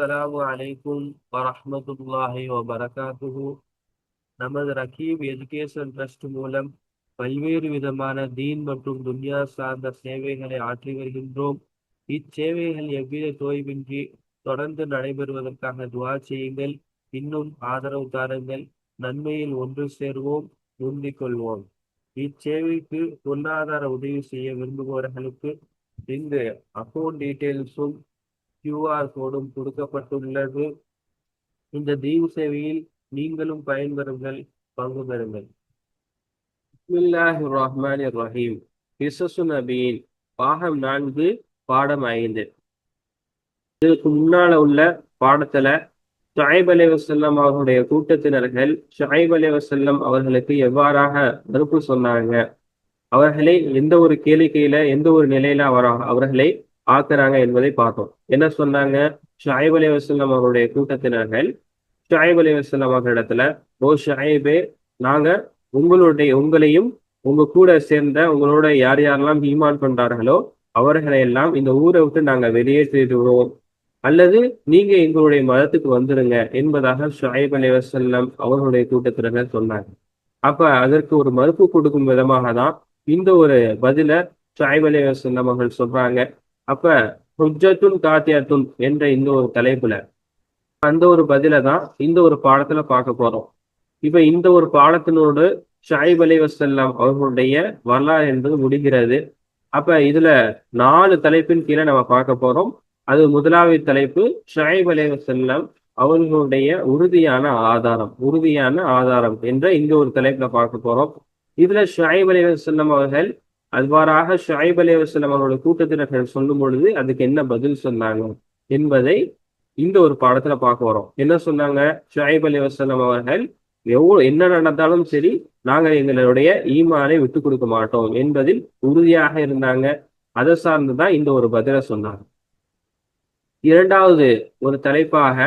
அஸ்ஸலாமு அலைக்கும் வரஹ்மத்துல்லாஹி வபரகாத்துஹு நமது ரகீப் எஜுகேஷன் ட்ரஸ்ட் மூலம் பல்வேறு விதமான தீன் மற்றும் துன்யா சார்ந்த சேவைகளை ஆற்றி வருகின்றோம். இச்சேவைகள் எவ்வித தோய்வின்றி தொடர்ந்து நடைபெறுவதற்காக துவா செய்யுங்கள். இன்னும் ஆதரவு தாருங்கள். நன்மையில் ஒன்று சேர்வோம். முந்திக் கொள்வோம். இச்சேவைக்கு பொருளாதார உதவி செய்ய விரும்புபவர்களுக்கு இந்த அக்கௌண்ட் டீட்டெயில்ஸும் கியூஆர் கோடும் கொடுக்கப்பட்டுள்ளது. இந்த தீவு சேவையில் நீங்களும் பயன்பெறுங்கள் பங்கு பெறுங்கள். ரஹ்மான் ரஹீம் கிசசு நபியின் பாகம் நான்கு பாடம் ஐந்து. இதுக்கு முன்னால உள்ள பாடத்துல ஷாயிப் அலி வசல்லம் அவர்களுடைய கூட்டத்தினர்கள் ஷாயிப் அலி வசல்லம் அவர்களுக்கு எவ்வாறாக மறுப்பு சொன்னாங்க? அவர்களை எந்த ஒரு கேளிக்கையில எந்த ஒரு நிலையில அவர் அவர்களை ஆக்குறாங்க என்பதை பார்த்தோம். என்ன சொன்னாங்க? ஷாயிப் அலி வசல்லம் அவருடைய கூட்டத்தினர்கள் ஷாயிப் அலி வசல்லம் அவர்களிடத்துல ஓ ஷாயிபே நாங்க உங்களுடைய உங்களையும் உங்க கூட சேர்ந்த உங்களோட யார் யாரெல்லாம் ஈமான் கொண்டார்களோ அவர்களை எல்லாம் இந்த ஊரை விட்டு நாங்க வெளியேற்றிடுவோம் அல்லது நீங்க எங்களுடைய மதத்துக்கு வந்துருங்க என்பதாக ஷாயிப் அலி வசல்லம் அவர்களுடைய கூட்டத்தினர்கள் சொன்னாங்க. அப்ப அதற்கு ஒரு மறுப்பு கொடுக்கும் விதமாக தான் இந்த ஒரு பதில ஷாயிப் அலி வசல்லம் அவர்கள் சொல்றாங்க. அப்ப ஹுஜத்துன் காத்தியத்துன் என்ற இந்த ஒரு தலைப்புல அந்த ஒரு பதில தான் இந்த ஒரு பாடத்துல பார்க்க போறோம். இப்ப இந்த ஒரு பாடத்தினோடு ஷாயிப் அலி வசல்லாம் அவர்களுடைய வரலாறு என்பது முடிகிறது. அப்ப இதுல நாலு தலைப்பின் கீழே நம்ம பார்க்க போறோம். அது முதலாவது தலைப்பு ஷாயிப் அலி வசல்லாம் அவர்களுடைய உறுதியான ஆதாரம் உறுதியான ஆதாரம் என்ற இந்த ஒரு தலைப்புல பார்க்க போறோம். இதுல ஷாயிப் அலி வசல்லம் அவர்கள் அவ்வாறாக ஷாயிப் அலி வஸ்லம் அவர்களுடைய கூட்டத்தினர்கள் சொல்லும் பொழுது அதுக்கு என்ன பதில் சொன்னாங்க என்பதை இந்த ஒரு பாடத்துல பார்க்க வரோம். என்ன சொன்னாங்க? ஷாயிப் அலி வஸ்லம் அவர்கள் எவ்வளவு என்ன நடந்தாலும் சரி நாங்க எங்களுடைய ஈமானை விட்டு கொடுக்க மாட்டோம் என்பதில் உறுதியாக இருந்தாங்க. அதை சார்ந்துதான் இந்த ஒரு பதில சொன்னாங்க. இரண்டாவது ஒரு தலைப்பாக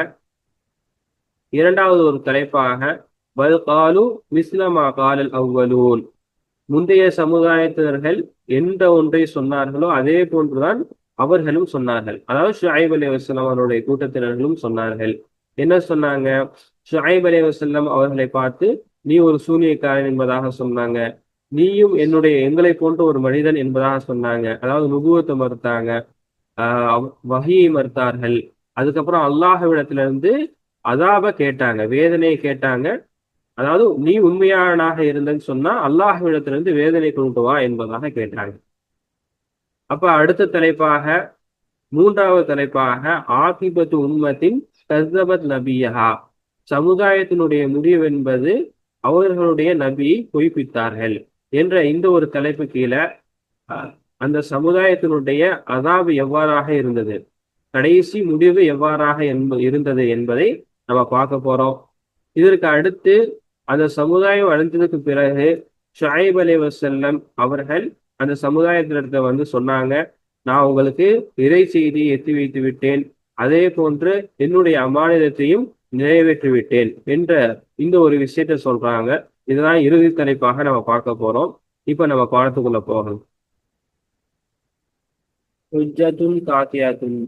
இரண்டாவது ஒரு தலைப்பாக பல் காலு மிஸ்லமா காலல் அவ்வலூன் முந்தைய சமுதாயத்தினர்கள் எந்த ஒன்றை சொன்னார்களோ அதே போன்றுதான் அவர்களும் சொன்னார்கள். அதாவது ஷாயிப் அலி வசலம் அவருடைய கூட்டத்தினர்களும் சொன்னார்கள். என்ன சொன்னாங்க? ஷாயிப் அலி வசல்லம் அவர்களை பார்த்து நீ ஒரு சூனியக்காரன் என்பதாக சொன்னாங்க. நீயும் என்னுடைய எங்களை போன்ற ஒரு மனிதன் என்பதாக சொன்னாங்க. அதாவது நுகுவத்தை மறுத்தாங்க. ஆஹ் வகையை மறுத்தார்கள். அதுக்கப்புறம் அல்லாஹவிடத்திலிருந்து அதாப கேட்டாங்க வேதனையை கேட்டாங்க. அதாவது நீ உண்மையானாக இருந்தன்னு சொன்னா அல்லாஹ்விடத்திலிருந்து வேதனை கொண்டு வா என்பதாக கேட்டாங்க. அப்ப அடுத்த தலைப்பாக மூன்றாவது தலைப்பாக ஆகிபத்து உண்மத்தின் கஸ்தபத் நபியஹா. சமுதாயத்தினுடைய முடிவு என்பது அவர்களுடைய நபியை பொய்ப்பித்தார்கள் என்ற இந்த ஒரு தலைப்பு கீழே அந்த சமுதாயத்தினுடைய அதாவு எவ்வாறாக இருந்தது கடைசி முடிவு எவ்வாறாக இருந்தது என்பதை நம்ம பார்க்க போறோம். இதற்கு அடுத்து அந்த சமுதாயம் அழிஞ்சதுக்கு பிறகு ஷாயிப் அலி வசல்லம் அவர்கள் அந்த சமுதாயத்தினர்கிட்ட வந்து சொன்னாங்க நான் உங்களுக்கு இறை செய்தியை எத்தி வைத்து விட்டேன் அதே போன்று என்னுடைய அமானிதத்தையும் நிறைவேற்றி விட்டேன் என்ற இந்த ஒரு விஷயத்த சொல்றாங்க. இதுதான் இறுதி தலைப்பாக நம்ம பார்க்க போறோம். இப்ப நம்ம பாடத்துக்குள்ள போகணும் ஹுஜத்துன் காத்தியாத்தும்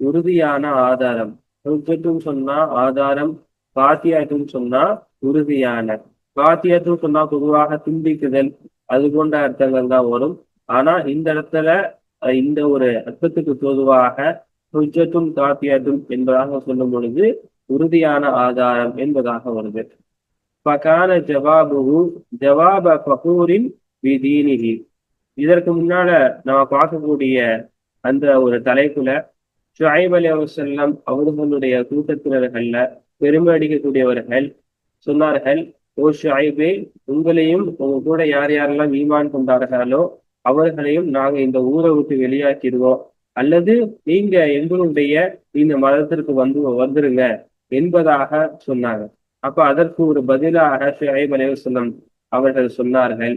உறுதியான ஆதாரம். ஹுஜத்துன் சொன்னா ஆதாரம் காத்தியாத்தும் சொன்னா உறுதியான. காத்தியத்துன்னு சொன்னா பொதுவாக துண்டிக்குதல் அது போன்ற அர்த்தங்கள் தான் வரும். ஆனா இந்த இடத்துல இந்த ஒரு அர்த்தத்துக்கு பொதுவாக ஹுஜத்துன் காத்தியத்துன் என்பதாக சொல்லும் பொழுது உறுதியான ஆதாரம் என்பதாக வருது. பகான ஜவாபு ஜவாப பகூரின் விதீனிகி இதற்கு முன்னால நம்ம பார்க்கக்கூடிய அந்த ஒரு தலைப்புல ஷாயிப் அலி அவசல்லம் அவர்களுடைய கூட்டத்தினர்கள்ல பெருமை அடிக்கக்கூடியவர்கள் சொன்னார்கள் ஓ ஷாயிபே உங்களையும் உங்க கூட யார் யாரெல்லாம் ஈமான் கொண்டார்களோ அவர்களையும் நாங்க இந்த ஊரை விட்டு வெளியாக்கிடுவோம். அல்லது நீங்க எங்களுடைய இந்த மதத்திற்கு வந்து வந்துருங்க என்பதாக சொன்னாங்க அப்ப அதற்கு ஒரு பதிலாக ஷாயிப் அலைவசல்லம் அவர்கள் சொன்னார்கள்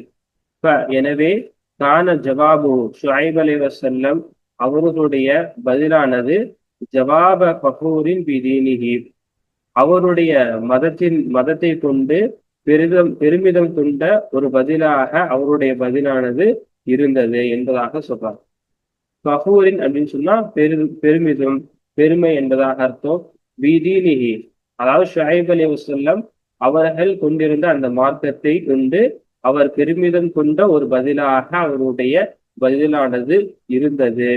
இப்ப எனவே கான ஜவாபு ஷாயிப் அலைவசல்லம் அவர்களுடைய பதிலானது ஜவாப பகூரின் பிதீனிகி அவருடைய மதத்தின் மதத்தை கொண்டு பெரிதம் பெருமிதம் கொண்ட ஒரு பதிலாக அவருடைய பதிலானது இருந்தது என்பதாக சொல்றாங்க பகூரின் அப்படின்னு சொன்னா பெரு பெருமிதம் பெருமை என்பதாக அர்த்தம். விதீனிஹி அதாவது ஷுஐப் அலி வசல்லம் அவர்கள் கொண்டிருந்த அந்த மார்க்கத்தை கொண்டு அவர் பெருமிதம் கொண்ட ஒரு பதிலாக அவருடைய பதிலானது இருந்தது.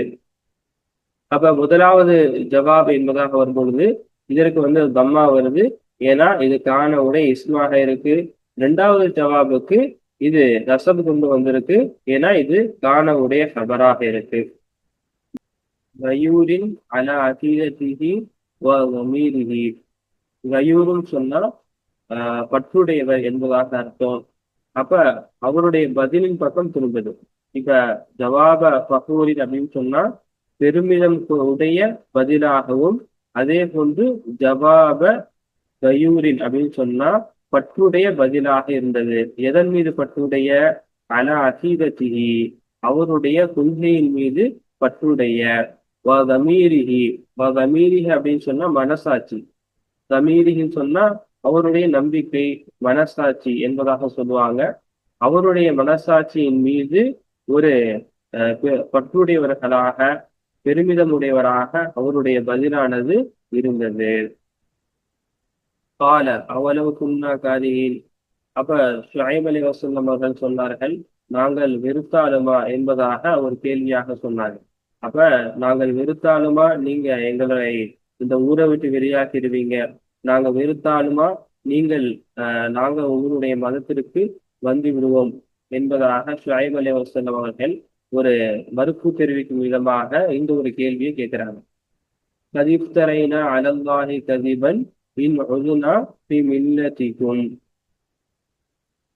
அப்ப முதலாவது ஜவாப் என்பதாக வரும்பொழுது இதற்கு வந்து தம்மா வருது. ஏன்னா இது காண உடைய இஸ்மாக இருக்கு. ரெண்டாவது ஜவாபுக்கு இது ரசம் கொண்டு வந்திருக்கு. ஏன்னா இது காண உடைய ஹபராக இருக்கு. கயூரின் அல அகீரத்திகி வமீரிஹி கயூரும் சொன்னா ஆஹ் பற்றுடையவர் என்பதாக அர்த்தம். அப்ப அவருடைய பதிலின் பக்கம் திரும்புது. இப்ப ஜவாப பகூரின் அப்படின்னு சொன்னா பெருமிதம் உடைய பதிலாகவும் அதே போன்று ஜவாப கயூரின் அப்படின்னு சொன்னா பற்றுடைய பதிலாக இருந்தது. எதன் மீது பற்றுடைய? அல அசீதத்திகி அவருடைய கொள்கையின் மீது பற்றுடைய. வதமீரிஹி வதமீரிஹி அப்படின்னு சொன்னா மனசாட்சி. கமீரிகின்னு சொன்னா அவருடைய நம்பிக்கை மனசாட்சி என்பதாக சொல்லுவாங்க. அவருடைய மனசாட்சியின் மீது ஒரு பற்றுடையவர்களாக பெருமிதமுடையவராக அவருடைய பதிலானது இருந்தது. கால அவ்வளவு குன்னா காதியின் அப்ப ஷுஐப் அலி வசல்லம் அவர்கள் சொன்னார்கள் நாங்கள் வெறுத்தாலுமா? என்பதாக ஒரு கேள்வியாக சொன்னார்கள் அப்ப நாங்கள் வெறுத்தாலுமா? நீங்க எங்களை இந்த ஊரை விட்டு வெளியாக்கிடுவீங்க. நாங்க வெறுத்தாலுமா? நீங்கள் நாங்க உங்களுடைய மதத்திற்கு வந்து விடுவோம். என்பதாக ஷுஐப் அலி வசல்லம் அவர்கள் ஒரு மறுப்பு தெரிவிக்கும் விதமாக இந்த ஒரு கேள்வியை கேட்கிறாங்க. கதிப்தரைனா அலல்லாஹி கதிபன் இன் ஒதுனா பி மில்லத்திக்கும்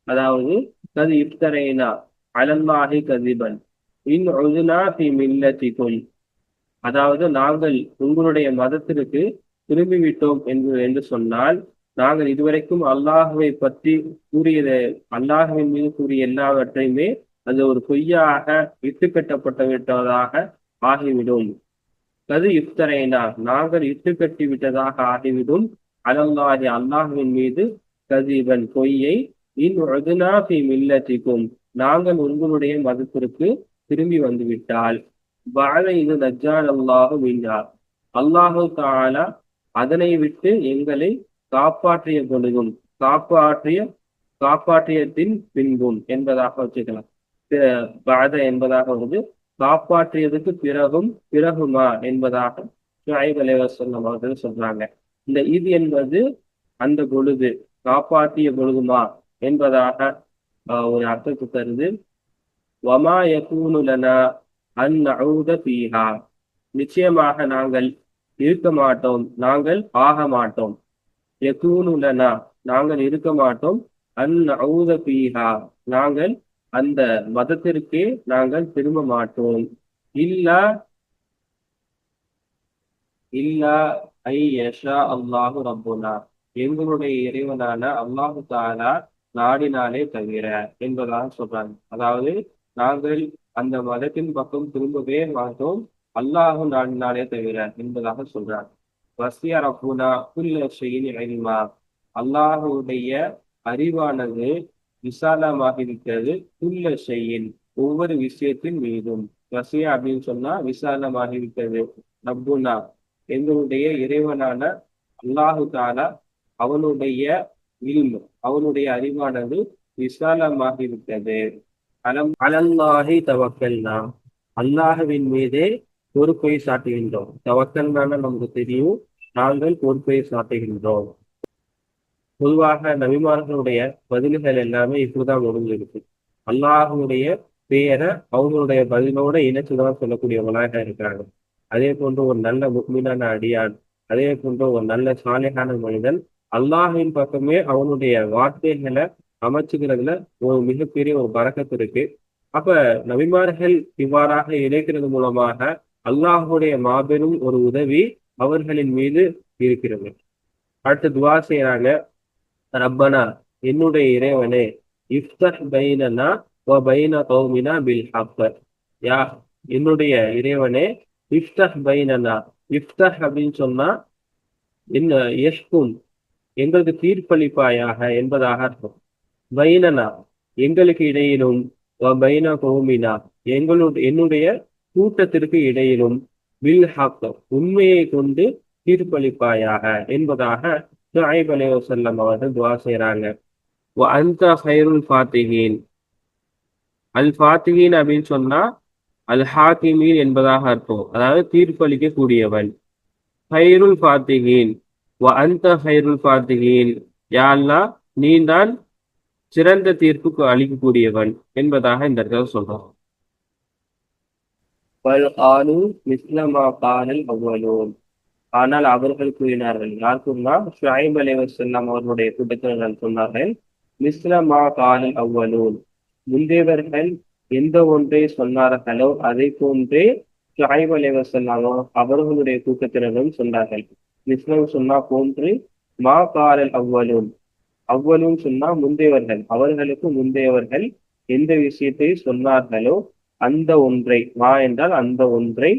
அதாவது கது இப்தரைனா அலல்லாஹி கதிபன் இன் ஒதுனா பி மில்லத்திக்கும் அதாவது நாங்கள் உங்களுடைய மதத்திற்கு திரும்பிவிட்டோம் என்று என்று சொன்னால் நாங்கள் இதுவரைக்கும் அல்லாஹுவை பற்றி கூறியது அல்லாஹுவின் மீது கூறிய எல்லாவற்றையுமே அது ஒரு பொய்யாக இட்டுக்கட்டப்பட்டு விட்டதாக ஆகிவிடும். கது இஃப்தரைனா நாங்கள் இட்டு கட்டி விட்டதாக ஆகிவிடும். அலல்லாஹி அல்லாஹுவின் மீது கதிபன் பொய்யை இன் ஒதுனாபி மில்லத்திக்கும் நாங்கள் உங்களுடைய மதத்திற்கு திரும்பி வந்துவிட்டால். பால இது நஜான் அல்லாஹு மின்னார் அல்லாஹு தாலா அதனை விட்டு எங்களை காப்பாற்றிய பொழுதும் காப்பாற்றிய காப்பாற்றியத்தின் பின்பும் என்பதாக வச்சுக்கலாம். பாத என்பதாக வந்து காப்பாற்றியதுக்கு பிறகும் பிறகுமா என்பதாக ஷுஐப் அலைவசல்லம் அவர்கள் சொல்றாங்க. இந்த இது என்பது அந்த பொழுது காப்பாற்றிய பொழுதுமா என்பதாக ஒரு அர்த்தத்தை தருது. வமா யகூனுலனா அன் நஊத பீஹா நிச்சயமாக நாங்கள் இருக்க மாட்டோம். நாங்கள் ஆக மாட்டோம். யகூனுலனா நாங்கள் இருக்க மாட்டோம். அன் நஊத பீஹா நாங்கள் அந்த மதத்திற்கே நாங்கள் திரும்ப மாட்டோம். இல்லா இல்லா ஐ யஷா அல்லாஹு ரப்புனா. எங்களுடைய இறைவனான அல்லாஹு தாலா நாடினாலே தவிர என்பதாக சொல்றாங்க. அதாவது நாங்கள் அந்த மதத்தின் பக்கம் திரும்பவே மாட்டோம். அல்லாஹு நாடினாலே தவிர என்பதாக சொல்றாங்க. வசிய ரப்புனா குல்ல ஷெயின் அல்லாஹுடைய அறிவானது விசாலமாக இருக்கிறது குல்ல செய்யின் ஒவ்வொரு விஷயத்தின் மீதும். வசியா அப்படின்னு சொன்னா விசாலமாக இருக்கிறது ரப்புனா எங்களுடைய இறைவனான அல்லாஹு தாலா அவனுடைய இல்மு அவனுடைய அறிவானது விசாலமாக இருக்கிறது அலம் அலல்லாஹி தவக்கல்னா அல்லாஹுவின் மீதே பொறுப்பை சாட்டுகின்றோம். தவக்கல்னா நமக்கு தெரியும் நாங்கள் பொறுப்பை சாட்டுகின்றோம். பொதுவாக நபிமார்களுடைய பதில்கள் எல்லாமே இப்படிதான் முடிஞ்சிருக்கு. அல்லாஹனுடைய பெயரை அவங்களுடைய பதிலோட இணைச்சுதான் சொல்லக்கூடியவங்களாக இருக்கிறாங்க அதே போன்று ஒரு நல்ல முக்மீனான அடியான் அதே போன்று ஒரு நல்ல சாலையான மனிதன் அல்லாஹின் பக்கமே அவனுடைய வார்த்தைகளை அமைச்சுக்கிறதுல ஒரு மிகப்பெரிய ஒரு பறக்கத்து இருக்கு. அப்ப நபிமார்கள் இவ்வாறாக இணைக்கிறது மூலமாக அல்லாஹுடைய மாபெரும் ஒரு உதவி அவர்களின் மீது இருக்கிறது. அடுத்து துவா செய்யறாங்க ரப்பனா என்னுடைய இறைவனே இஃப்தர் பைனனா வ பைன கௌமினா பில் ஹப்பர் யா என்னுடைய இறைவனே இஃப்தஹ் பைனனா. இஃப்தஹ் அப்படின்னு சொன்னா என்ன எங்களுக்கு தீர்ப்பளிப்பாயாக என்பதாக அர்த்தம். பைனனா எங்களுக்கு இடையிலும் பைன கோமினா எங்களுடைய என்னுடைய கூட்டத்திற்கு இடையிலும் வில் ஹக் உண்மையை கொண்டு தீர்ப்பளிப்பாயாக என்பதாக ஷுஐப் வசல்லம் அவர்கள் துவா செய்கிறாங்க வ அந்த ஹைருல் ஃபாத்திகின் அல் ஃபாத்திகின் அப்படின்னு சொன்னா அல் ஹாக்கிமீன் என்பதாக அர்த்தம். அதாவது தீர்ப்பளிக்க கூடியவன் ஹைருல் ஃபாத்திகின் வ அந்த ஹைருல் ஃபாத்திகின் யா நீ தான் சிறந்த தீர்ப்புக்கு அளிக்கக்கூடியவன் என்பதாக இந்த இடத்துல சொல்றான் பல் ஆலு மிஸ்லமா காலல் அவ்வளோன் ஆனால் அவர்கள் கூறினார்கள் யார் கூறினா அலைவர் செல்லாம் அவர்களுடைய கூட்டத்தினர்கள் சொன்னார்கள் மிஸ்லமா காலில் அவ்வலூன். முந்தையவர்கள் எந்த ஒன்றை சொன்னார்களோ அதை போன்றே ஷாயிப் அலைவர் செல்லாமோ அவர்களுடைய கூட்டத்தினரும் சொன்னார்கள். மிஸ்லம் சொன்னா போன்று மா காலல் அவ்வலூன். அவ்வளவும் சொன்னா முந்தையவர்கள். அவர்களுக்கு முந்தையவர்கள் எந்த விஷயத்தை சொன்னார்களோ அந்த ஒன்றை மா என்றால் அந்த ஒன்றை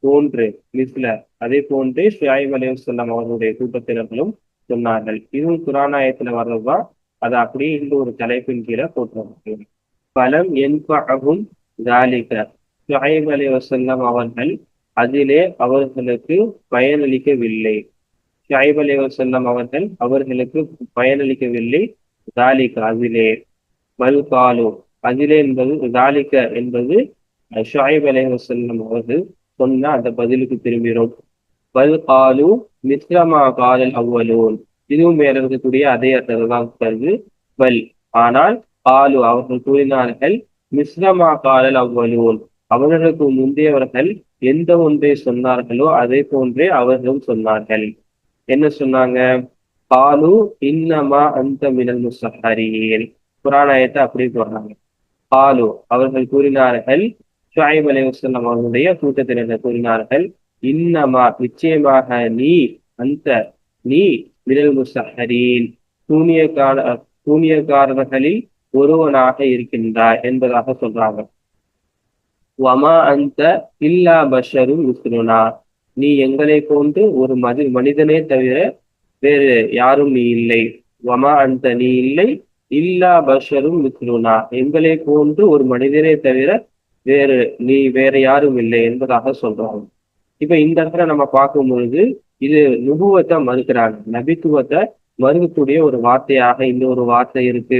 போன்று மிஸ்ல அதே போன்றே அலையம் செல்லம் அவர்களுடைய கூட்டத்தினர்களும் சொன்னார்கள். இதுவும் குரானாயத்துல வர்றதுதான். அது அப்படியே இந்த ஒரு தலைப்பின் கீழே போட்டு பலம் என்பகும் தாலிக. ஷுஐப் அலையுசல்லாம் அவர்கள் அதிலே அவர்களுக்கு பயனளிக்கவில்லை. ஷாயிப் அலி வசல்லம் அவர்கள் அவர்களுக்கு பயனளிக்கவில்லை. தாலிக அதிலே. பல்காலு அதிலே என்பது தாலிக என்பது ஷாயிப் அலி வசல்லம் அவர்கள் சொன்னா அந்த பதிலுக்கு திரும்பிடும் பல் காலு மிஸ்ரமா காலல் அவ்வலோன். இதுவும் மேல இருக்கக்கூடிய அதே அர்த்தத்தை தான் கருது பல். ஆனால் காலு அவர்கள் கூறினார்கள் மிஸ்ரமா காலல் அவ்வலோன். அவர்களுக்கு முந்தையவர்கள் எந்த ஒன்றை சொன்னார்களோ அதே போன்றே அவர்களும் சொன்னார்கள். என்ன சொன்னாங்க? பாலு இன்னமா அந்த மினல் முசஹரீன் புராணாயத்தை அப்படி போடுறாங்க. பாலு அவர்கள் கூறினார்கள் ஷாயிப் அலி வசல்லம் அவர்களுடைய கூட்டத்தினர் கூறினார்கள் இன்னமா நிச்சயமாக நீ அந்த நீ மினல் முசஹரீன் சூனியக்கார சூனியக்காரர்களில் ஒருவனாக இருக்கின்றாய் என்பதாக சொல்றாங்க. வமா அந்த இல்லா பஷரும் முஸ்லுனா நீ எங்களை போன்று ஒரு மதி மனிதனே தவிர வேறு யாரும் நீ இல்லை. வமா அந்த நீ இல்லை இல்லா பஷரும் முஸ்லுனா எங்களை போன்று ஒரு மனிதனே தவிர வேறு நீ வேற யாரும் இல்லை என்பதாக சொல்றாங்க இப்ப இந்த இடத்துல நம்ம பார்க்கும் பொழுது இது நுபுவத்தை மறுக்கிறாங்க. நபித்துவத்தை மறுக்கக்கூடிய ஒரு வார்த்தையாக இந்த ஒரு வார்த்தை இருக்கு.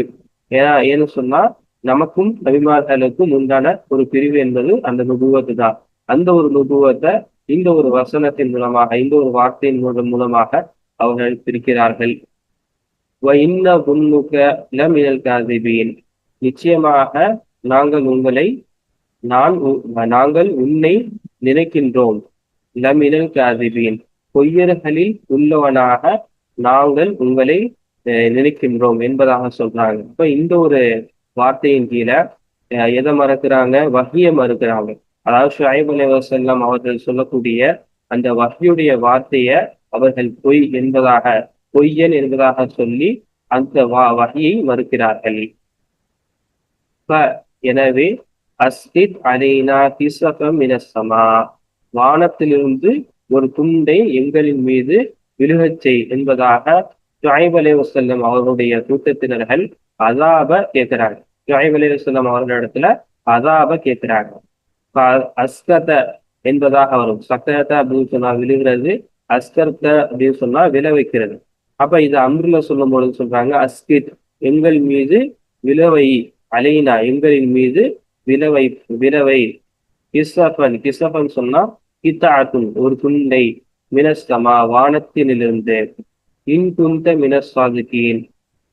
ஏன்னா ஏன்னு சொன்னா நமக்கும் நபிமார்களுக்கும் உண்டான ஒரு பிரிவு என்பது அந்த நுபுவத்து தான். அந்த ஒரு நுபுவத்தை இந்த ஒரு வசனத்தின் மூலமாக இந்த ஒரு வார்த்தையின் மூலம் மூலமாக அவர்கள் பிரிக்கிறார்கள். நிச்சயமாக நாங்கள் உங்களை நான் நாங்கள் உன்னை நினைக்கின்றோம். லமினல் காதிபீன் பொய்யர்களில் உள்ளவனாக நாங்கள் உங்களை நினைக்கின்றோம் என்பதாக சொல்றாங்க. இப்ப இந்த ஒரு வார்த்தையின் கீழே எதை மறக்கிறாங்க? வகிய மறுக்கிறாங்க. அதாவது ஷாயிப் அலைவசல்லாம் அவர்கள் சொல்லக்கூடிய அந்த வகையுடைய வார்த்தைய அவர்கள் பொய் என்பதாக பொய்யன் என்பதாக சொல்லி அந்த வா வகையை மறுக்கிறார்கள். எனவே அஸ்தித் அலைனா கிசகம் மினசமா வானத்திலிருந்து ஒரு துண்டை எங்களின் மீது விழுகச் செய் என்பதாக ஷுஐப் அலே வசல்லம் அவர்களுடைய கூட்டத்தினர்கள் அதாப கேட்கிறாங்க ஷுஐப் அலே வசல்லம் அவர்களிடத்துல அதாப கேட்கிறாங்க அஸ்கத என்பதாக வரும். சக்கரத்தை அப்படின்னு சொன்னா விழுகிறது அஸ்கர்த்த அப்படின்னு சொன்னா விழ வைக்கிறது. அப்ப இது அம்ருல சொல்லும் பொழுது சொல்றாங்க அஸ்கித் எங்கள் மீது விலவை அலைனா எங்களின் மீது விலவை விலவை கிசஃபன் கிசஃபன் சொன்னா கித்தாத்துன் ஒரு துண்டை மினஸ்தமா வானத்தினிலிருந்து. இன் துந்த மினஸ்வாதுக்கீன்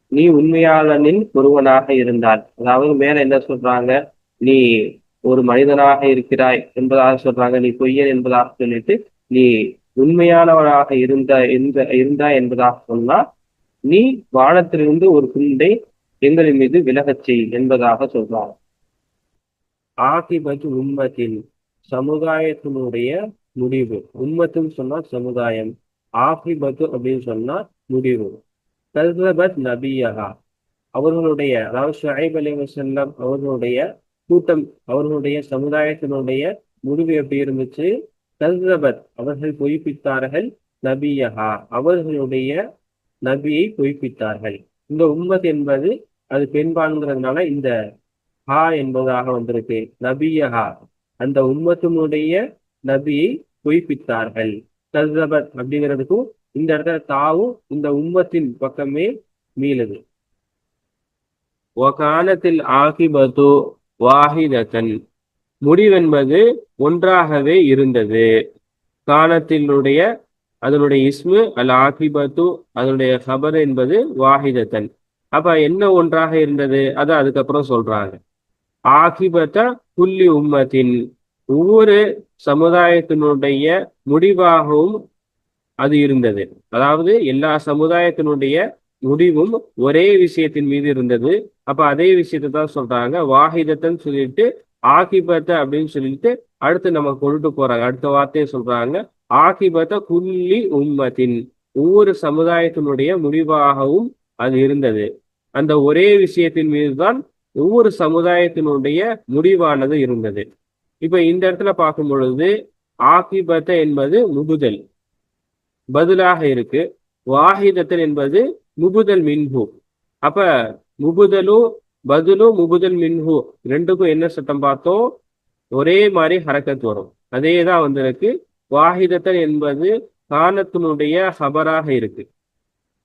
நீ உண்மையாளனின் ஒருவனாக இருந்தால். அதாவது மேல என்ன சொல்றாங்க? நீ ஒரு மனிதனாக இருக்கிறாய் என்பதாக சொல்றாங்க. நீ பொய்யன் என்பதாக சொல்லிட்டு நீ உண்மையானவனாக இருந்த இருந்த இருந்தா என்பதாக சொன்னா நீ வானத்திலிருந்து ஒரு குண்டை எங்களின் மீது விலகச் செய் என்பதாக சொல்றாங்க. ஆகிபத்து உண்மத்தில் சமுதாயத்தினுடைய முடிவு. உம்மத்துன்னு சொன்னா சமுதாயம். ஆகிபத்து அப்படின்னு சொன்னா முடிவு. கல்ரபத் நபியகா அவர்களுடைய அதாவது ஷுஐப் அலி வசல்லம் அவர்களுடைய கூட்டம் அவர்களுடைய சமுதாயத்தினுடைய முடிவு எப்படி இருந்துச்சு? கல்ரபத் அவர்கள் பொய்ப்பித்தார்கள் நபியகா அவர்களுடைய நபியை பொய்ப்பித்தார்கள். இந்த உம்மத் என்பது அது பெண்பான்கிறதுனால இந்த ஹா என்பதாக வந்திருக்கு. நபியஹா. அந்த உம்மத்தினுடைய நபியை பொய்ப்பித்தார்கள். கஸ்ஸபத் அப்படிங்கிறதுக்கும் இந்த இடத்துல தாவும் இந்த உம்மத்தின் பக்கமே மீளுது. ஒகானத்தில் ஆகிபத்து வாஹிதத்தன். முடிவென்பது ஒன்றாகவே இருந்தது. காலத்தினுடைய அதனுடைய இஸ்மு அல் ஆகிபத்து அதனுடைய ஹபர் என்பது வாஹிதத்தன். அப்ப என்ன ஒன்றாக இருந்தது? அதை அதுக்கப்புறம் சொல்றாங்க. ஆகிபத்த புள்ளி உம்மத்தின் ஒவ்வொரு சமுதாயத்தினுடைய முடிவாகவும் அது இருந்தது. அதாவது எல்லா சமுதாயத்தினுடைய முடிவும் ஒரே விஷயத்தின் மீது இருந்தது. அப்ப அதே விஷயத்தை தான் சொல்றாங்க. வாஹிதத்தன் சொல்லிட்டு ஆகிபத்த அப்படின்னு சொல்லிட்டு அடுத்து நம்ம கொண்டுட்டு போறாங்க. அடுத்த வார்த்தையை சொல்றாங்க. ஆகிபத்த குல்லி உம்மத்தின் ஒவ்வொரு சமுதாயத்தினுடைய முடிவாகவும் அது இருந்தது. அந்த ஒரே விஷயத்தின் மீதுதான் ஒவ்வொரு சமுதாயத்தினுடைய முடிவானது இருந்தது. இப்ப இந்த இடத்துல பார்க்கும் பொழுது ஆகிபத்த என்பது முகுதல் பதிலாக இருக்கு. வாஹிதத்தன் என்பது முகுதல் மின்ஹு. அப்ப முகுதலும் பதிலும் முகுதல் மின்ஹு ரெண்டுக்கும் என்ன சட்டம் பார்த்தோம்? ஒரே மாதிரி ஹரக்கத் வரும். அதே தான் வந்திருக்கு. வாஹிதத்தன் என்பது கானத்தினுடைய ஹபராக இருக்கு.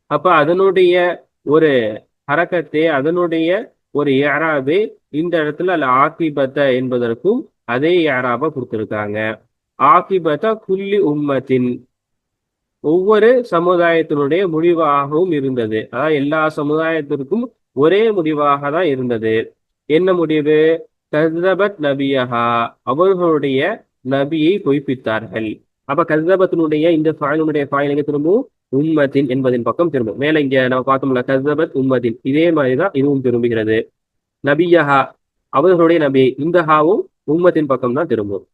அப்ப அதனுடைய ஒரு ஹரக்கத்தை அதனுடைய ஒரு ஏராபே இந்த இடத்துல அல்ல ஆக்கிபத்த என்பதற்கும் அதே ஏராப கொடுத்திருக்காங்க. ஆக்கிபத்தா குல்லி உம்மத்தின் ஒவ்வொரு சமுதாயத்தினுடைய முடிவாகவும் இருந்தது. அதாவது எல்லா சமுதாயத்திற்கும் ஒரே முடிவாக தான் இருந்தது. என்ன முடிவு? கஸ்தபத் நபியஹா. அவர்களுடைய நபியை பொய்ப்பித்தார்கள். அப்ப கசபத்தினுடைய இந்த ஃபாயினுடைய ஃபாயில் எங்க திரும்பும் உம்மத்தின் என்பதின் பக்கம் திரும்பும் மேல இங்க நம்ம பார்த்தோம்ல கசபத் உம்மத்தின். இதே மாதிரிதான் இதுவும் திரும்புகிறது. நபியஹா அவர்களுடைய நபி இந்த ஹாவும் உம்மத்தின் பக்கம் தான் திரும்பும்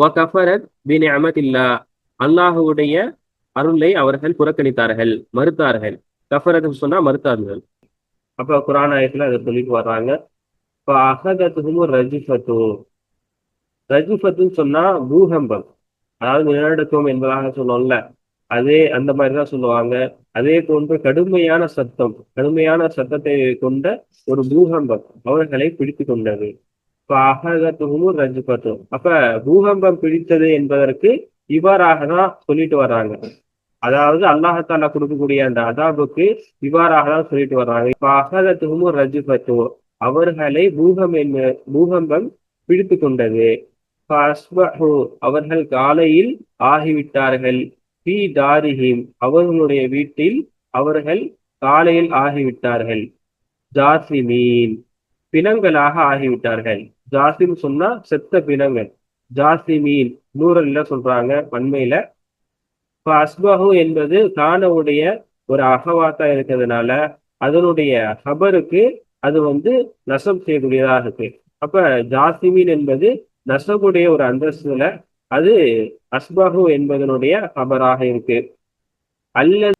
கஃபரத் பின் அமதில்லா அல்லாஹுடைய அருளை அவர்கள் புறக்கணித்தார்கள் மறுத்தார்கள். கஃபரத் சொன்னா மறுத்தார்கள். அப்ப குரான் ஆயத்துல அதை சொல்லிட்டு வர்றாங்க. இப்ப அகதத்துக்கும் ரஜிஃபத்து. ரஜிஃபத்துன்னு சொன்னா பூகம்பம். அதாவது நிலநடுக்கம் என்பதாக சொன்னோம்ல அதே அந்த மாதிரிதான் சொல்லுவாங்க. அதே போன்று கடுமையான சத்தம் கடுமையான சத்தத்தை கொண்ட ஒரு பூகம்பம் அவர்களை பிடித்து கொண்டது. இப்ப அகதத்துக்கும் ரஜிஃபத்து அப்ப பூகம்பம் பிடித்தது என்பதற்கு இவ்வாறாக தான் சொல்லிட்டு வர்றாங்க. அதாவது அல்லாஹத்தால கொடுக்கக்கூடிய அந்த அதாபுக்கு இவ்வாறாக தான் சொல்லிட்டு வர்றாங்க. இப்ப அகதத்துக்கும் ரஜிபத்து அவர்களை பூகம் என்ன பூகம்பம் பிடித்து கொண்டது. அவர்கள் காலையில் ஆகிவிட்டார்கள். பி தாரிஹிம் அவர்களுடைய வீட்டில் அவர்கள் காலையில் ஆகிவிட்டார்கள். ஜாசிமீன் பிணங்களாக ஆகிவிட்டார்கள். ஜாசிம் சொன்னா செத்த பிணங்கள். ஜாசிமீன் நூறல்ல சொல்றாங்க பண்மையில. அஸ்பஹு என்பது கானவுடைய ஒரு அகவாத்தா இருக்கிறதுனால அதனுடைய ஹபருக்கு அது வந்து நசம் செய்யக்கூடியதாக இருக்கு. அப்ப ஜாசிமீன் என்பது நசபுடைய ஒரு அந்தஸ்துல அது அஸ்பஹு என்பதனுடைய ஹபராக இருக்கு. அல்ல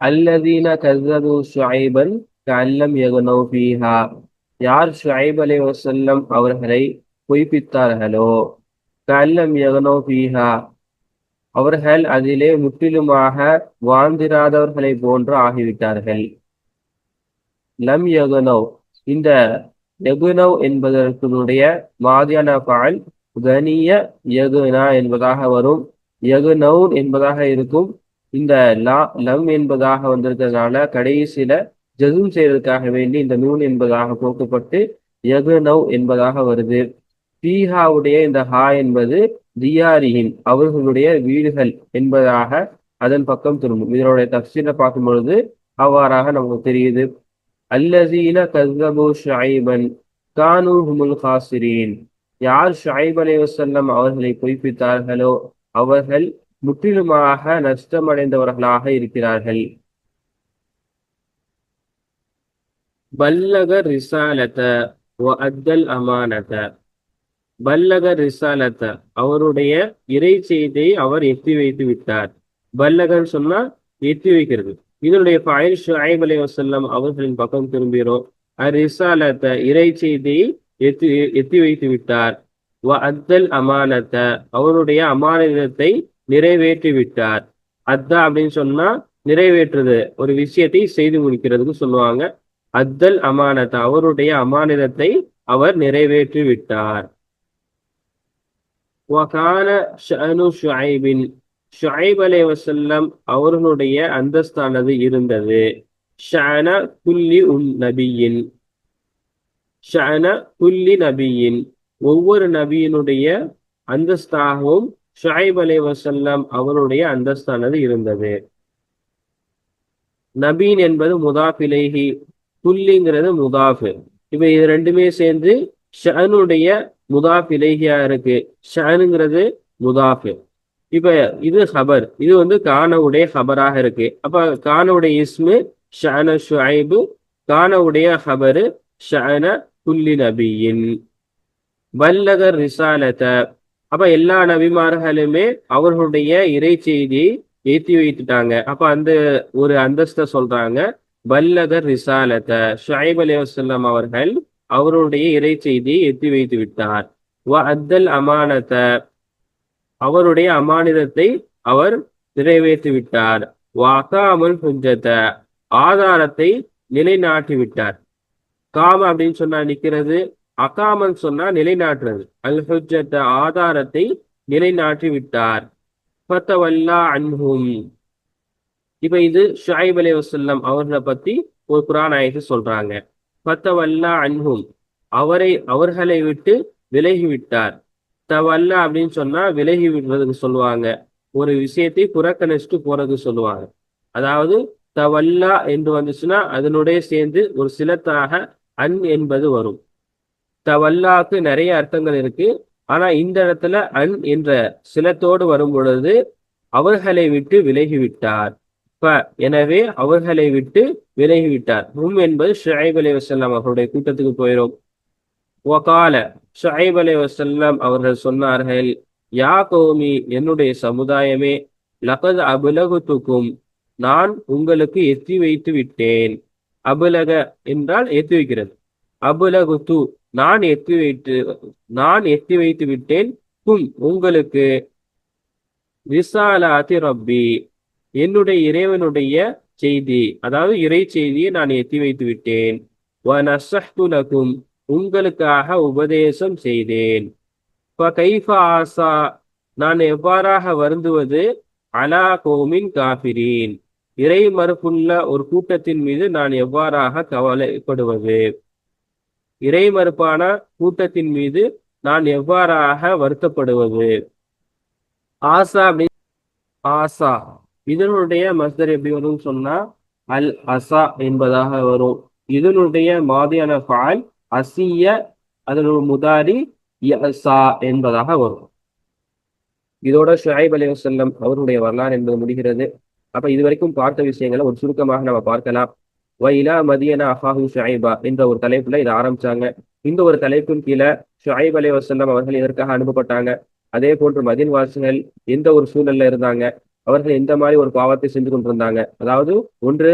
அல்லதீன கஸ்ஸபு ஷுஐபன் கல்லம் யகுனௌபீஹா யார் ஷுஐப் அலைஹி வசல்லம் அவர்களை பொய்ப்பித்தார்களோ கல்லம் யகுனௌபீஹா அவர்கள் அதிலே முற்றிலுமாக வாழ்ந்திராதவர்களை போன்று ஆகிவிட்டார்கள். லம் யகுனவ் இந்த எகுனவ் என்பதற்குடைய மாதியான பால் கனிய யகுனா என்பதாக வரும். யகுனவுன் என்பதாக இருக்கும். இந்த லா லம் என்பதாக வந்திருக்கிறதுனால கடைசியில ஜதும் செய்வதற்காக வேண்டி இந்த நூன் என்பதாக போக்கப்பட்டு யகுனவ் என்பதாக வருது. பீஹாவுடைய இந்த ஹா என்பது தியாரியின் அவர்களுடைய வீடுகள் என்பதாக அதன் பக்கம் திரும்பும். இதனுடைய தப்சீல பார்க்கும் பொழுது அவ்வாறாக நமக்கு தெரியுது. அல்லசீன கஸ்தபு ஷைபன் கானூ ஹுமுல் ஹாசிரீன் யார் ஷைப் அலைவசல்லம் அவர்களை பொய்ப்பித்தார்களோ அவர்கள் முற்றிலுமாக நஷ்டமடைந்தவர்களாக இருக்கிறார்கள். பல்லக ரிசாலத அத்தல் அமானத. பல்லக ரிசாலத்த அவருடைய இறை செய்தியை அவர் எத்தி வைத்து விட்டார். பல்லகன் சொன்னா எத்தி வைக்கிறது. இதனுடைய பாயில் ஷுஐப் அலி வசல்லம் அவர்களின் பக்கம் திரும்புகிறோம். அரிசாலத்த இறை செய்தியை எத்தி எத்தி வைத்து விட்டார். வ அத்தல் அமானத்த அவருடைய அமானிதத்தை நிறைவேற்றி விட்டார். அத்தா அப்படின்னு சொன்னா நிறைவேற்றுது. ஒரு விஷயத்தை செய்து முடிக்கிறதுக்கு சொல்லுவாங்க. அத்தல் அமானத்த அவருடைய அமானிதத்தை அவர் நிறைவேற்றி விட்டார். வகான ஷஅனு ஷுஐபின் ஷுஐப் அலே வசல்லம் அவர்களுடைய அந்தஸ்தானது இருந்தது. ஷஅன குல்லி உன் நபியின் ஷஅன குல்லி நபியின் ஒவ்வொரு நபியினுடைய அந்தஸ்தாகவும் ஷுஐப் அலே வசல்லம் அவருடைய அந்தஸ்தானது இருந்தது. நபீன் என்பது முதாஃபிலேஹி குல்லிங்கிறது முதாஃபு. இப்ப இது ரெண்டுமே சேர்ந்து ஷனுடைய முதாஃப் இலேஹியா இருக்கு. ஷனுங்கிறது முதாஃபு. இப்ப இது ஹபர் இது வந்து கானவுடைய ஹபராக இருக்கு. அப்ப கானவுடைய இஸ்மு ஷான ஷுஐபு கானவுடைய ஹபரு ஷான குல்லி நபியின். வல்லகர் ரிசாலத. அப்ப எல்லா நபிமார்களுமே அவர்களுடைய இறை செய்தியை ஏற்றி வைத்துட்டாங்க. அப்ப அந்த ஒரு அந்தஸ்த சொல்றாங்க வல்லகர் ரிசாலத. ஷுஐப் அலி வசல்லம் அவர்கள் அவருடைய இறை செய்தியை எத்தி வைத்து விட்டார். வ அத்தல் அவருடைய அமானிதத்தை அவர் நிறைவேற்றி விட்டார் வாசாமல் ஹுஜத்த ஆதாரத்தை நிலைநாட்டி விட்டார் காம அப்படின்னு சொன்னா நிக்கிறது அகாமல் சொன்னா நிலைநாட்டுறது. அல் ஹுஜத்த ஆதாரத்தை நிலைநாட்டி விட்டார் ஃபத்தவல்லா அன்ஹும். இப்ப இது ஷாயிப் அலி வசல்லம் அவர்களை பத்தி ஒரு குரான் ஆயத்து சொல்றாங்க. ஃபத்தவல்லா அன்ஹும். அவரை அவர்களை விட்டு விலகி விட்டார் தவல்லா அப்படின்னு சொன்னா விலகி விடுறதுக்கு சொல்லுவாங்க. ஒரு விஷயத்தை புறக்கணிச்சுட்டு போறது சொல்லுவாங்க. அதாவது தவல்லா என்று வந்துச்சுன்னா அதனுடைய சேர்ந்து ஒரு சிலத்தாக அன் என்பது வரும். தவல்லாக்கு நிறைய அர்த்தங்கள் இருக்கு. ஆனா இந்த இடத்துல அன் என்ற சிலத்தோடு வரும் பொழுது அவர்களை விட்டு விலகிவிட்டார் எனவே அவர்களை விட்டு விலகிவிட்டார் ஹும் என்பது ஷுஐப் அலி வசல்லாம் அவருடைய கூட்டத்துக்கு போயிடும் ஒகால ஷுஐப் அலி வசல்லாம் அவர்கள் சொன்னார்கள் யா கோமி என்னுடைய சமுதாயமே லகது அபுலகுத்துக்கும் நான் உங்களுக்கு எத்தி வைத்து விட்டேன். அபுலக என்றால் எத்தி வைக்கிறது. அபுலகுத்து நான் எத்தி வைத்து நான் எத்தி வைத்து விட்டேன். கும் உங்களுக்கு ரிசாலாதி ரப்பி என்னுடைய இறைவனுடைய செய்தி அதாவது இறை செய்தியை நான் எத்தி வைத்து விட்டேன். வனசஹ்துலகும் உங்களுக்காக உபதேசம் செய்தேன். ஆசா நான் எவ்வாறாக வருந்துவது? அலா கோமின் காபிரீன் இறை மறுப்புள்ள ஒரு கூட்டத்தின் மீது நான் எவ்வாறாக கவலைப்படுவது? இறை மறுப்பான கூட்டத்தின் மீது நான் எவ்வாறாக வருத்தப்படுவது? ஆசா அப்படி ஆசா. இதனுடைய மஸ்தர் எப்படி வரும் சொன்னா அல் அசா என்பதாக வரும். இதனுடைய மாதியான ஃபால் அசிய அதனோட முதாரி யசா என்பதாக வரும். இதோட ஷுஐப் அலி வசல்லம் அவருடைய வரலாறு என்பது முடிகிறது. அப்ப இதுவரைக்கும் பார்த்த விஷயங்களை ஒரு சுருக்கமாக நம்ம பார்க்கலாம். வைலா மதியனா அஹாஹு ஷுஐபா என்ற ஒரு தலைப்புல இதை ஆரம்பிச்சாங்க. இந்த ஒரு தலைப்பின் கீழே ஷுஐப் அலி வசல்லம் அவர்கள் இதற்காக அனுப்பப்பட்டாங்க? அதே போன்று மதின் வாசிகள் எந்த ஒரு சூழல்ல இருந்தாங்க? அவர்கள் எந்த மாதிரி ஒரு பாவத்தை செஞ்சு கொண்டிருந்தாங்க? அதாவது ஒன்று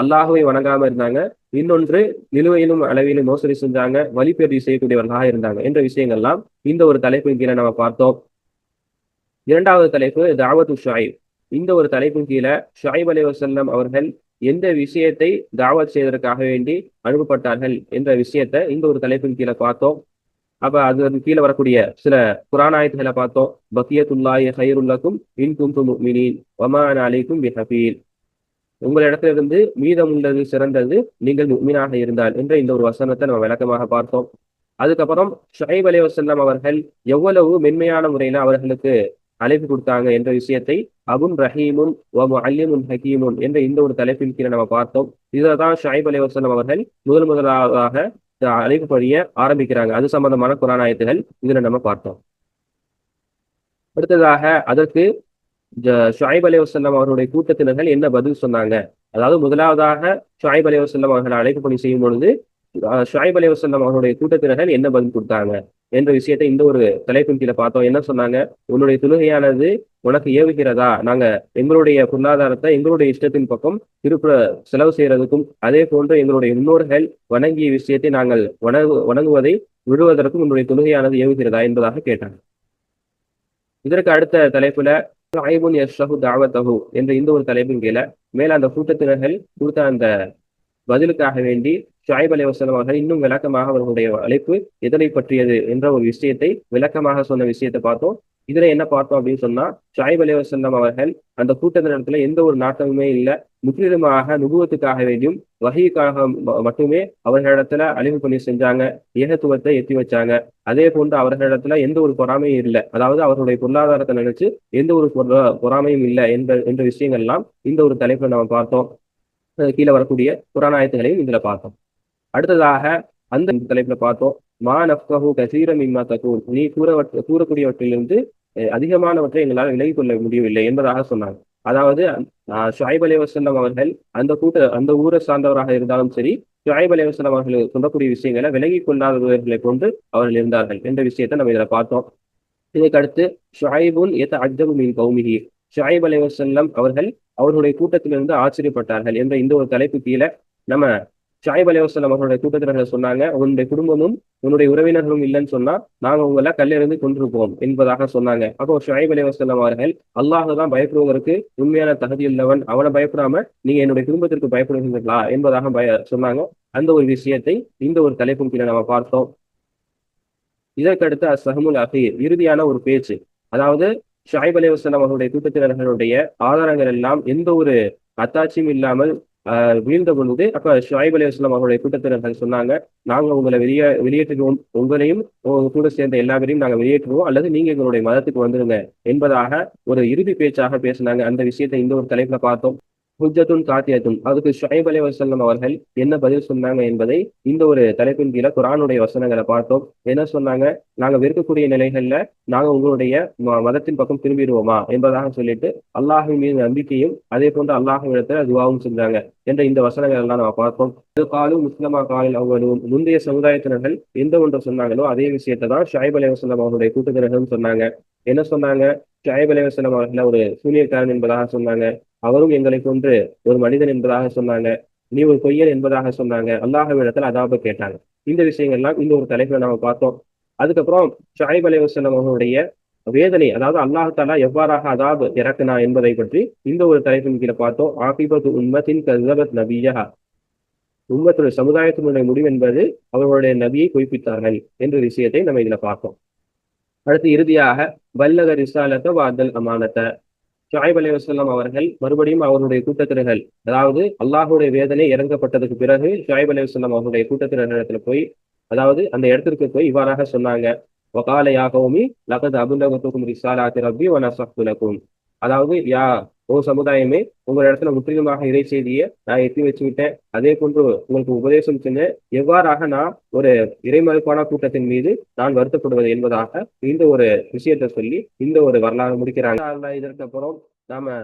அல்லாஹுவை வணங்காம இருந்தாங்க. இன்னொன்று நிலுவையிலும் அளவிலும் மோசடி செஞ்சாங்க. வழிபேறி செய்யக்கூடியவர்களாக இருந்தாங்க என்ற விஷயங்கள்லாம் இந்த ஒரு தலைப்பின் கீழே நம்ம பார்த்தோம். இரண்டாவது தலைப்பு தாவத்து ஷாயிப் இந்த ஒரு தலைப்பின் கீழே ஷாயிப் அலி வசல்லம் அவர்கள் எந்த விஷயத்தை தாவத் செய்வதற்காக வேண்டி அனுப்பப்பட்டார்கள் என்ற விஷயத்தை இந்த ஒரு தலைப்பின் கீழே பார்த்தோம். அப்ப அது கீழே வரக்கூடிய சில புராணாயத்துகளை பார்த்தோம். பக்கியத்துல்லாஹி ஹைருல்லக்கும் இன் குந்தும் முஃமினீன். வமான அலைக்கும் பிஹபீல் உங்களிடத்துல இருந்து மீதம் உள்ளது சிறந்தது நீங்கள் முக்மீனாக இருந்தால் என்ற இந்த ஒரு வசனத்தை நம்ம விளக்கமாக பார்த்தோம். அதுக்கப்புறம் ஷஹீப் அலி வசல்லாம் அவர்கள் எவ்வளவு மென்மையான முறையில அவர்களுக்கு அழைப்பு கொடுத்தாங்க என்ற விஷயத்தை அபுன் ரஹீமுன் அல்லிமுன் ஹக்கீமுன் என்ற இந்த ஒரு தலைப்பின் கீழே நம்ம பார்த்தோம். இதில் தான் ஷாயிப் அலி வசலம் அவர்கள் முதல் முதலாக அழைப்பு பணிய ஆரம்பிக்கிறாங்க. அது சம்பந்தமான குரானாயத்துகள் இதுல நம்ம பார்த்தோம். அடுத்ததாக அதற்கு ஷாயிப் அலி வசல்லம் அவருடைய கூட்டத்தினர்கள் என்ன பதில் சொன்னாங்க? அதாவது முதலாவதாக ஷாயிப் அலி வசல்லம் அவர்கள் அழைப்பு பணி செய்யும் பொழுது ஷாயிப் அலி வசல்லம் அவருடைய கூட்டத்தினர்கள் என்ன பதில் கொடுத்தாங்க? என்ற விஷயத்தை இந்த ஒரு தலைப்பின் கீழே பார்த்தோம். என்ன சொன்னாங்க? உன்னுடைய தொழுகையானது உனக்கு ஏவுகிறதா? நாங்க எங்களுடைய பொருளாதாரத்தை எங்களுடைய இஷ்டத்தின் பக்கம் திருப்ப செலவு செய்யறதுக்கும் அதே போன்று எங்களுடைய முன்னோர்கள் வணங்கிய விஷயத்தை நாங்கள் வணங்கு வணங்குவதை விடுவதற்கும் உன்னுடைய தொழுகையானது ஏவுகிறதா? என்பதாக கேட்டாங்க. இதற்கு அடுத்த தலைப்புல ஐபுன் யஷ்ரஹு தாவத்தஹு என்ற இந்த ஒரு தலைப்பின் கீழே மேல அந்த கூட்டத்தினர்கள் கொடுத்த அந்த பதிலுக்காக வேண்டி ஷாயிப் அலி வசலம் அவர்கள் இன்னும் விளக்கமாக அவர்களுடைய அழைப்பு எதனை பற்றியது என்ற ஒரு விஷயத்தை விளக்கமாக சொன்ன விஷயத்தை பார்த்தோம். இதுல என்ன பார்த்தோம் அப்படின்னு சொன்னா ஷாயிப் அலி வசல்லம் அவர்கள் அந்த கூட்டத்தினத்துல எந்த ஒரு நாட்டமுமே இல்லை. முற்றிலுமாக நுகுவத்துக்காக வேண்டியும் வகைக்காக மட்டுமே அவர்களிடத்துல அழிவு பண்ணி செஞ்சாங்க. ஏகத்துவத்தை எத்தி வச்சாங்க. அதே போன்று அவர்களிடத்துல எந்த ஒரு பொறாமையும் இல்லை. அதாவது அவர்களுடைய பொருளாதாரத்தை நினைச்சு எந்த ஒரு பொறாமையும் இல்லை என்ற என்ற விஷயங்கள்லாம் இந்த ஒரு தலைப்புல நம்ம பார்த்தோம். கீழே வரக்கூடிய புராணாயத்துகளையும் இதுல பார்த்தோம். அடுத்ததாக அந்த தலைப்புல பார்த்தோம். மா நஃப்கஹு கசீரம் இம்மா தகூல் நீ கூற கூறக்கூடியவற்றிலிருந்து அதிகமானவற்றை எங்களால் விலகிக் கொள்ள முடியவில்லை என்பதாக சொன்னாங்க. அதாவது ஷாயிப் அலி வசல்லம் அவர்கள் அந்த கூட்ட அந்த ஊரை சார்ந்தவராக இருந்தாலும் சரி ஷாயிப் அலி வசல்லம் அவர்கள் சொல்லக்கூடிய விஷயங்களை விலகிக் கொள்ளாதவர்களை கொண்டு அவர்கள் இருந்தார்கள் என்ற விஷயத்தை நம்ம இதில் பார்த்தோம். இதற்கடுத்து ஷாயிபுன் எத்த அஜபு மீன் கௌமிகி ஷாயிப் அலி வசல்லம் அவர்கள் அவர்களுடைய கூட்டத்திலிருந்து ஆச்சரியப்பட்டார்கள் என்ற இந்த ஒரு தலைப்பு கீழே நம்ம ஷாயிப் அலி அவர்களுடைய கூட்டத்தினர்கள் சொன்னாங்க உன்னுடைய குடும்பமும் உன்னுடைய உறவினர்களும் இல்லைன்னு சொன்னா நாங்க உங்களை கல்லிருந்து கொண்டிருப்போம் என்பதாக சொன்னாங்க. அப்போ ஷாயிப் அலி அவர்கள் அல்லாஹ் தான் பயப்படுவதற்கு உண்மையான தகுதி உள்ளவன். அவனை பயப்படாம நீங்க என்னுடைய குடும்பத்திற்கு பயப்படுகின்றீர்களா என்பதாக பய சொன்னாங்க. அந்த ஒரு விஷயத்தை இந்த ஒரு தலைப்பும் கீழே நம்ம பார்த்தோம். இதற்கடுத்து அசஹமுல் அஹீர் இறுதியான ஒரு பேச்சு. அதாவது ஷாயிப் அலைவாஸ்லாம் அவர்களுடைய கூட்டத்தினர்களுடைய ஆதாரங்கள் எல்லாம் எந்த ஒரு அத்தாட்சியும் இல்லாமல் வீழ்ந்த பொழுது அப்ப ஷாயிப் அலி வஸ்லாம் அவருடைய கூட்டத்தினர்கள் சொன்னாங்க நாங்க உங்களை வெளியே வெளியேற்றுவோம் உங்களையும் கூட சேர்ந்த எல்லாரையும் நாங்க வெளியேற்றுவோம். அல்லது நீங்க எங்களுடைய மதத்துக்கு வந்துருங்க என்பதாக ஒரு இறுதி பேச்சாக பேசினாங்க. அந்த விஷயத்தை இந்த ஒரு தலைப்புல பார்த்தோம். ஹுஜத்துன் காத்தியத்தும். அதுக்கு ஷுஹைப் அலி வசல்லம் அவர்கள் என்ன பதில் சொன்னாங்க என்பதை இந்த ஒரு தலைப்பின் கீழே குரானுடைய வசனங்களை பார்த்தோம். என்ன சொன்னாங்க? நாங்க வெறுக்கக்கூடிய நிலைகள்ல நாங்க உங்களுடைய மதத்தின் பக்கம் திரும்பிடுவோமா என்பதாக சொல்லிட்டு அல்லாஹின் மீது நம்பிக்கையும் அதே போன்று அல்லாஹின் இடத்துல துவாவும் செஞ்சாங்க என்ற இந்த வசனங்கள் எல்லாம் நம்ம பார்த்தோம். காலும் முஸ்லமா காலில் அவங்களும் முந்தைய சமுதாயத்தினர்கள் எந்த ஒன்று சொன்னாங்களோ அதே விஷயத்தை தான் ஷாயிப் அலி வசல்லம் அவருடைய கூட்டத்தினர்களும் சொன்னாங்க. என்ன சொன்னாங்க? ஷாயிப் அலி வசல்லம் அவர்கள் ஒரு சூனியக்காரன் என்பதாக சொன்னாங்க. அவரும் எங்களை கொன்று ஒரு மனிதன் என்பதாக சொன்னாங்க. நீ ஒரு பொய்யன் என்பதாக சொன்னாங்க. அல்லாஹவிடத்தில் அதாப கேட்டாங்க. இந்த விஷயங்கள்லாம் இந்த ஒரு தலைப்புல நாம பார்த்தோம். அதுக்கப்புறம் ஷாயிப் அலி அவர்களுடைய வேதனை அதாவது அல்லாஹாலா எவ்வாறாக அதாபு இறக்குனா என்பதை பற்றி இந்த ஒரு தலைப்பின் கீழே பார்த்தோம். ஆபிபத் உண்மத்தின் கசபத் நபியா. உம்மத்துடைய சமுதாயத்தினுடைய முடிவு என்பது அவர்களுடைய நபியை குறிப்பித்தார்கள் என்ற விஷயத்தை நம்ம இதுல பார்த்தோம். அடுத்து இறுதியாக வல்லக ரிசாலத்தை வாதல் அமானத்தை. ஷாயிப் அலி வசல்லாம் அவர்கள் மறுபடியும் அவருடைய கூட்டத்தினர்கள் அதாவது அல்லாஹுடைய வேதனை இறங்கப்பட்டதுக்கு பிறகு ஷாயிப் அலி வசல்லாம் அவருடைய கூட்டத்தினரிடத்துல போய் அதாவது அந்த இடத்திற்கு போய் இவ்வாறாக சொன்னாங்க. வகால யாகவுமி லகத் அபுல்லகத்துக்கும் ரிசாலாத்தி ரப்பி வனசத்துலக்கும் அதாவது யா ஓ சமுதாயமே உங்க இடத்துல முற்றிலுமாக இறை செய்தியை நான் எத்தி வச்சு விட்டேன் அதே போன்று உங்களுக்கு உபதேசம் சொன்னேன் எவ்வாறாக நான் ஒரு இறைமறுப்பான கூட்டத்தின் மீது நான் வருத்தப்படுவது என்பதாக இந்த ஒரு விஷயத்தை சொல்லி இந்த ஒரு வரலாறு முடிக்கிறாங்க. இதற்கு அப்புறம் நாம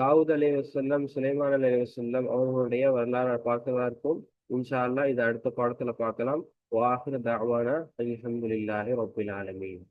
தாவூத் அலி வசல்லம் சுலைமான் அலி வசல்லம் அவர்களுடைய வரலாறு பார்த்ததா இருக்கும் இன்ஷா அல்லா இதை அடுத்த பாடத்துல பார்க்கலாம். வாஹிர தாவானா அலமதுல்லாஹி ரபில் ஆலமீன்.